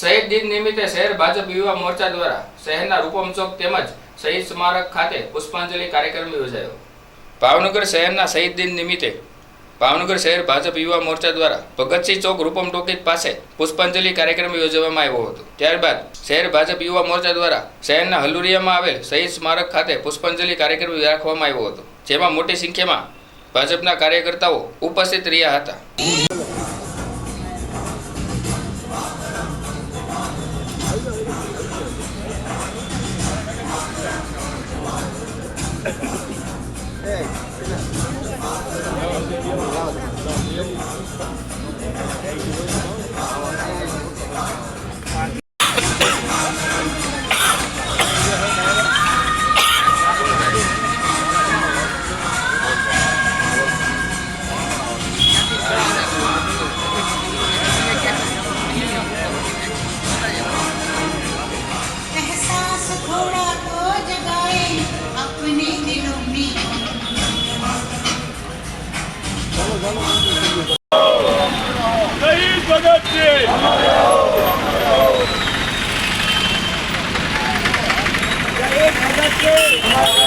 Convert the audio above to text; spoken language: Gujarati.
શહીદ દિન નિમિત્તે શહેર ભાજપ યુવા મોરચા દ્વારા શહેરના રૂપમ ચોક તેમજ શહીદ સ્મારક ખાતે પુષ્પાંજલિ કાર્યક્રમ યોજાયો. ભાવનગર શહેરના શહીદ દિન નિમિત્તે ભાવનગર શહેર ભાજપ યુવા મોરચા દ્વારા ભગતસિંહ ચોક રૂપમ ટોકીજ પાસે પુષ્પાંજલિ કાર્યક્રમ યોજવામાં આવ્યો હતો. ત્યારબાદ શહેર ભાજપ યુવા મોરચા દ્વારા શહેરના હલુરિયામાં આવેલ શહીદ સ્મારક ખાતે પુષ્પાંજલિ કાર્યક્રમ રાખવામાં આવ્યો હતો, જેમાં મોટી સંખ્યામાં ભાજપના કાર્યકર્તાઓ ઉપસ્થિત રહ્યા હતા. Evet. Thank you.